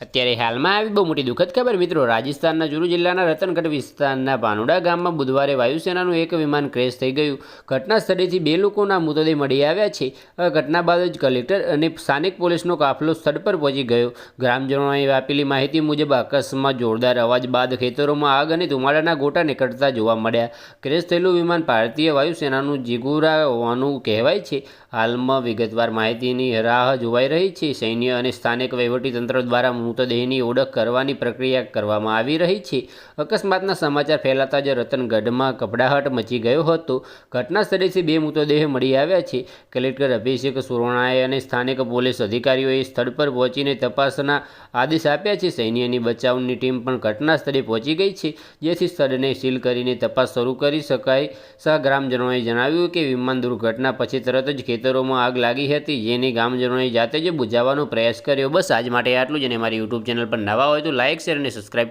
અત્યારે હાલમાં આવી બહુ મોટી દુઃખદ ખબર. મિત્રો, રાજસ્થાનના ચુરુ જિલ્લાના રતનગઢ વિસ્તારના ભાનુડા ગામમાં બુધવારે વાયુસેનાનું એક વિમાન ક્રેશ થઈ ગયું. ઘટના સ્થળેથી બે લોકોના મૃતદેહ મળી આવ્યા છે. ઘટના બાદ જ કલેક્ટર અને સ્થાનિક પોલીસનો કાફલો સ્થળ પર પહોંચી ગયો. ગ્રામજનોએ આપેલી માહિતી મુજબ આકાશમાં જોરદાર અવાજ બાદ ખેતરોમાં આગ અને ધુમાડાના ગોટા નીકળતા જોવા મળ્યા. ક્રેશ થયેલું વિમાન ભારતીય વાયુસેનાનું જીગુરા હોવાનું કહેવાય છે. હાલમાં વિગતવાર માહિતીની રાહ જોવાઈ રહી છે. સૈન્ય અને સ્થાનિક વહીવટીતંત્ર દ્વારા મૃતદેહની ઓળખ કરવાની પ્રક્રિયા કરવામાં આવી રહી છે. અકસ્માતના સમાચાર ફેલાતા જ રતનગઢમાં કપડાહટ મચી ગયો હતો. ઘટના સ્થળેથી બે મૃતદેહ મળી આવ્યા છે. કલેક્ટર અભિષેક સુરોણાએ અને સ્થાનિક પોલીસ અધિકારીઓએ સ્થળ પર પહોંચીને તપાસના આદેશ આપ્યા છે. સૈન્યની બચાવની ટીમ પણ ઘટના સ્થળે પહોંચી ગઈ છે, જેથી સ્થળને સીલ કરીને તપાસ શરૂ કરી શકાય. સહ ગ્રામજનોએ જણાવ્યું કે વિમાન દુર્ઘટના પછી તરત જ ખેતરોમાં આગ લાગી હતી, જેને ગામજનોએ જાતે જ બુજાવવાનો પ્રયાસ કર્યો. બસ આજ માટે આટલું જ અને મારી યુટ્યુબ ચેનલ પર નવા હોય તો લાઇક શેર અને સબસ્ક્રાઈબ